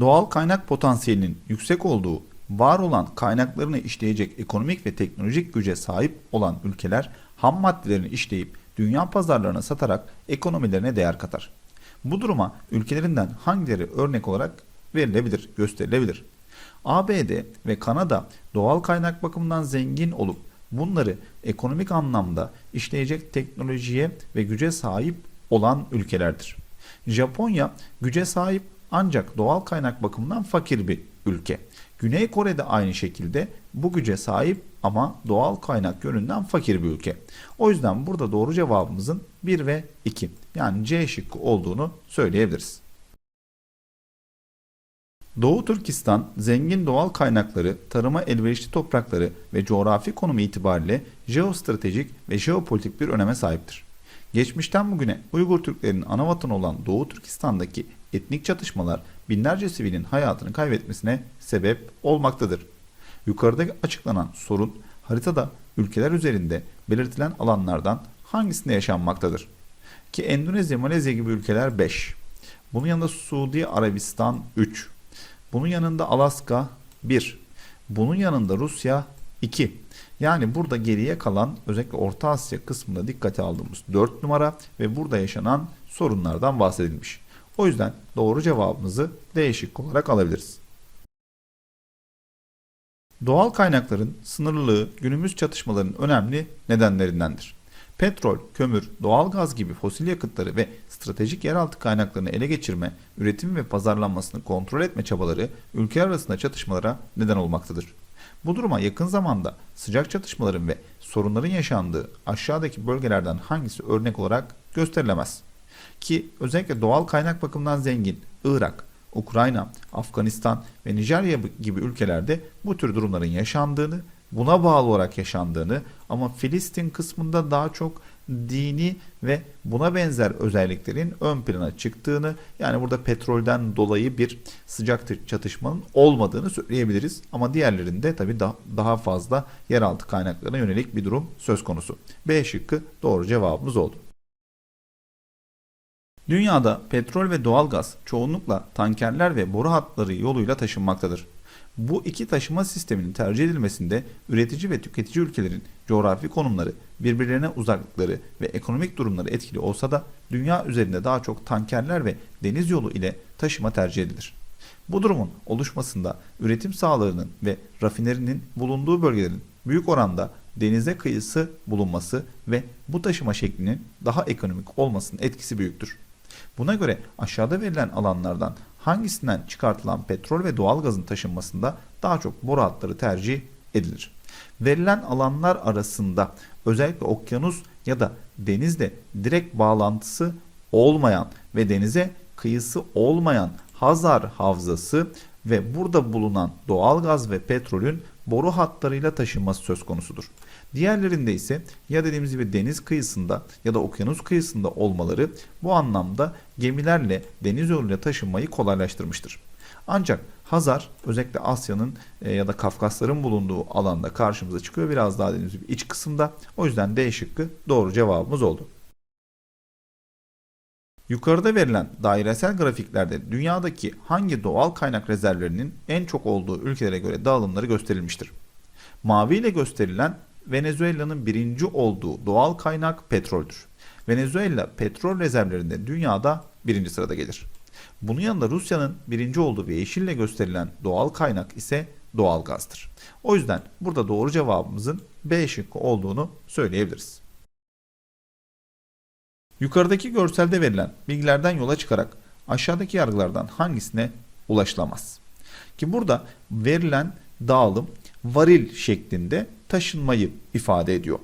Doğal kaynak potansiyelinin yüksek olduğu, var olan kaynaklarını işleyecek ekonomik ve teknolojik güce sahip olan ülkeler ham maddelerini işleyip dünya pazarlarına satarak ekonomilerine değer katar. Bu duruma ülkelerinden hangileri örnek olarak verilebilir, gösterilebilir? ABD ve Kanada doğal kaynak bakımından zengin olup bunları ekonomik anlamda işleyecek teknolojiye ve güce sahip olan ülkelerdir. Japonya güce sahip ancak doğal kaynak bakımından fakir bir ülke. Güney Kore de aynı şekilde bu güce sahip ama doğal kaynak yönünden fakir bir ülke. O yüzden burada doğru cevabımızın 1 ve 2 yani C şıkkı olduğunu söyleyebiliriz. Doğu Türkistan zengin doğal kaynakları, tarıma elverişli toprakları ve coğrafi konumu itibariyle jeostratejik ve jeopolitik bir öneme sahiptir. Geçmişten bugüne Uygur Türklerinin ana vatanı olan Doğu Türkistan'daki etnik çatışmalar binlerce sivilin hayatını kaybetmesine sebep olmaktadır. Yukarıda açıklanan sorun haritada ülkeler üzerinde belirtilen alanlardan hangisinde yaşanmaktadır? Ki Endonezya, Malezya gibi ülkeler 5. Bunun yanında Suudi Arabistan 3. Bunun yanında Alaska 1. Bunun yanında Rusya 2. Yani burada geriye kalan özellikle Orta Asya kısmında dikkate aldığımız 4 numara ve burada yaşanan sorunlardan bahsedilmiş. O yüzden doğru cevabımızı D şıkkı olarak alabiliriz. Doğal kaynakların sınırlılığı günümüz çatışmaların önemli nedenlerindendir. Petrol, kömür, doğal gaz gibi fosil yakıtları ve stratejik yeraltı kaynaklarını ele geçirme, üretim ve pazarlanmasını kontrol etme çabaları ülkeler arasında çatışmalara neden olmaktadır. Bu duruma yakın zamanda sıcak çatışmaların ve sorunların yaşandığı aşağıdaki bölgelerden hangisi örnek olarak gösterilemez? Ki özellikle doğal kaynak bakımından zengin Irak, Ukrayna, Afganistan ve Nijerya gibi ülkelerde bu tür durumların yaşandığını, buna bağlı olarak yaşandığını ama Filistin kısmında daha çok dini ve buna benzer özelliklerin ön plana çıktığını yani burada petrolden dolayı bir sıcak çatışmanın olmadığını söyleyebiliriz. Ama diğerlerinde tabii daha fazla yeraltı kaynaklarına yönelik bir durum söz konusu. B şıkkı doğru cevabımız oldu. Dünyada petrol ve doğalgaz çoğunlukla tankerler ve boru hatları yoluyla taşınmaktadır. Bu iki taşıma sisteminin tercih edilmesinde üretici ve tüketici ülkelerin coğrafi konumları, birbirlerine uzaklıkları ve ekonomik durumları etkili olsa da dünya üzerinde daha çok tankerler ve deniz yolu ile taşıma tercih edilir. Bu durumun oluşmasında üretim sahalarının ve rafinerinin bulunduğu bölgelerin büyük oranda denize kıyısı bulunması ve bu taşıma şeklinin daha ekonomik olmasının etkisi büyüktür. Buna göre aşağıda verilen alanlardan hangisinden çıkartılan petrol ve doğalgazın taşınmasında daha çok boru hatları tercih edilir. Verilen alanlar arasında özellikle okyanus ya da denizle direkt bağlantısı olmayan ve denize kıyısı olmayan Hazar Havzası ve burada bulunan doğalgaz ve petrolün boru hatlarıyla taşınması söz konusudur. Diğerlerinde ise ya dediğimiz gibi deniz kıyısında ya da okyanus kıyısında olmaları bu anlamda gemilerle deniz yoluyla taşınmayı kolaylaştırmıştır. Ancak Hazar özellikle Asya'nın e, ya da Kafkasların bulunduğu alanda karşımıza çıkıyor. Biraz daha dediğimiz gibi iç kısımda. O yüzden D şıkkı doğru cevabımız oldu. Yukarıda verilen dairesel grafiklerde dünyadaki hangi doğal kaynak rezervlerinin en çok olduğu ülkelere göre dağılımları gösterilmiştir. Mavi ile gösterilen Venezuela'nın birinci olduğu doğal kaynak petroldür. Venezuela petrol rezervlerinde dünyada birinci sırada gelir. Bunun yanında Rusya'nın birinci olduğu ve yeşille gösterilen doğal kaynak ise doğal gazdır. O yüzden burada doğru cevabımızın B şıkkı olduğunu söyleyebiliriz. Yukarıdaki görselde verilen bilgilerden yola çıkarak aşağıdaki yargılardan hangisine ulaşılamaz? Ki burada verilen dağılım varil şeklinde taşınmayı ifade ediyor.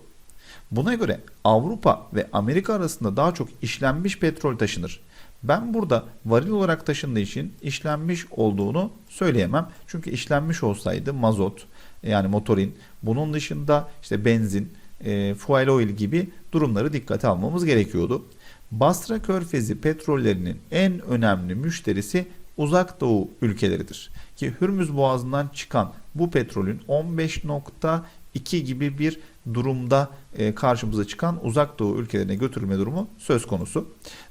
Buna göre Avrupa ve Amerika arasında daha çok işlenmiş petrol taşınır. Ben burada varil olarak taşındığı için işlenmiş olduğunu söyleyemem. Çünkü işlenmiş olsaydı mazot yani motorin bunun dışında işte benzin, e, fuel oil gibi durumları dikkate almamız gerekiyordu. Basra Körfezi petrollerinin en önemli müşterisi Uzak Doğu ülkeleridir. Ki Hürmüz Boğazı'ndan çıkan bu petrolün 15.2 gibi bir durumda e, karşımıza çıkan uzak doğu ülkelerine götürülme durumu söz konusu.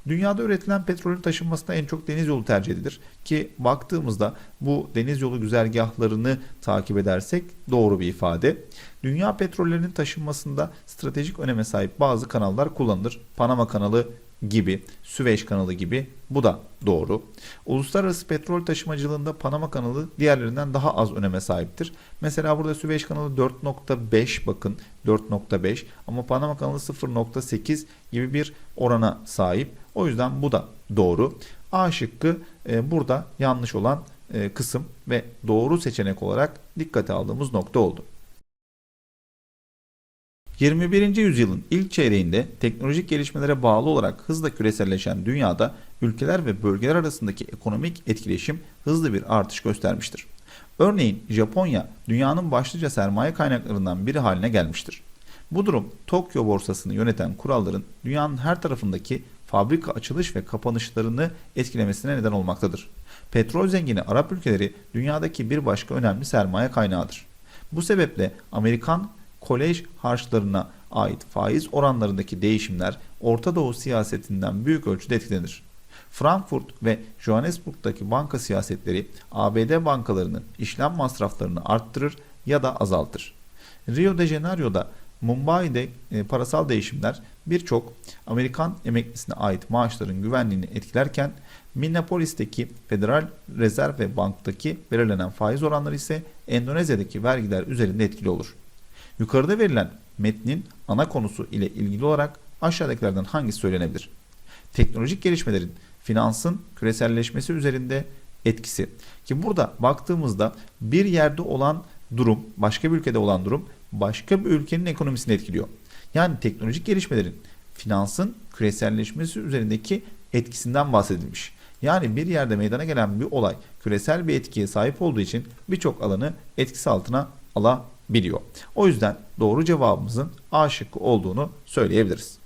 Dünyada üretilen petrolün taşınmasında en çok deniz yolu tercih edilir ki baktığımızda bu deniz yolu güzergahlarını takip edersek doğru bir ifade. Dünya petrollerinin taşınmasında stratejik öneme sahip bazı kanallar kullanılır. Panama kanalı gibi, Süveyş kanalı gibi bu da doğru. Uluslararası petrol taşımacılığında Panama kanalı diğerlerinden daha az öneme sahiptir. Mesela burada Süveyş kanalı 4.5 bakın 4.5 ama Panama kanalı 0.8 gibi bir orana sahip. O yüzden bu da doğru. A şıkkı e, burada yanlış olan e, kısım ve doğru seçenek olarak dikkate aldığımız nokta oldu. 21. yüzyılın ilk çeyreğinde teknolojik gelişmelere bağlı olarak hızla küreselleşen dünyada ülkeler ve bölgeler arasındaki ekonomik etkileşim hızlı bir artış göstermiştir. Örneğin Japonya dünyanın başlıca sermaye kaynaklarından biri haline gelmiştir. Bu durum Tokyo borsasını yöneten kuralların dünyanın her tarafındaki fabrika açılış ve kapanışlarını etkilemesine neden olmaktadır. Petrol zengini Arap ülkeleri dünyadaki bir başka önemli sermaye kaynağıdır. Bu sebeple Amerikan kolej harçlarına ait faiz oranlarındaki değişimler Orta Doğu siyasetinden büyük ölçüde etkilenir. Frankfurt ve Johannesburg'daki banka siyasetleri ABD bankalarının işlem masraflarını arttırır ya da azaltır. Rio de Janeiro'da Mumbai'de e, parasal değişimler birçok Amerikan emeklisine ait maaşların güvenliğini etkilerken Minneapolis'teki Federal Rezerv ve Bank'taki belirlenen faiz oranları ise Endonezya'daki vergiler üzerinde etkili olur. Yukarıda verilen metnin ana konusu ile ilgili olarak aşağıdakilerden hangisi söylenebilir? Teknolojik gelişmelerin finansın küreselleşmesi üzerinde etkisi. Ki burada baktığımızda bir yerde olan durum, başka bir ülkede olan durum başka bir ülkenin ekonomisini etkiliyor. Yani teknolojik gelişmelerin finansın küreselleşmesi üzerindeki etkisinden bahsedilmiş. Yani bir yerde meydana gelen bir olay küresel bir etkiye sahip olduğu için birçok alanı etkisi altına alabiliyor. O yüzden doğru cevabımızın A şıkkı olduğunu söyleyebiliriz.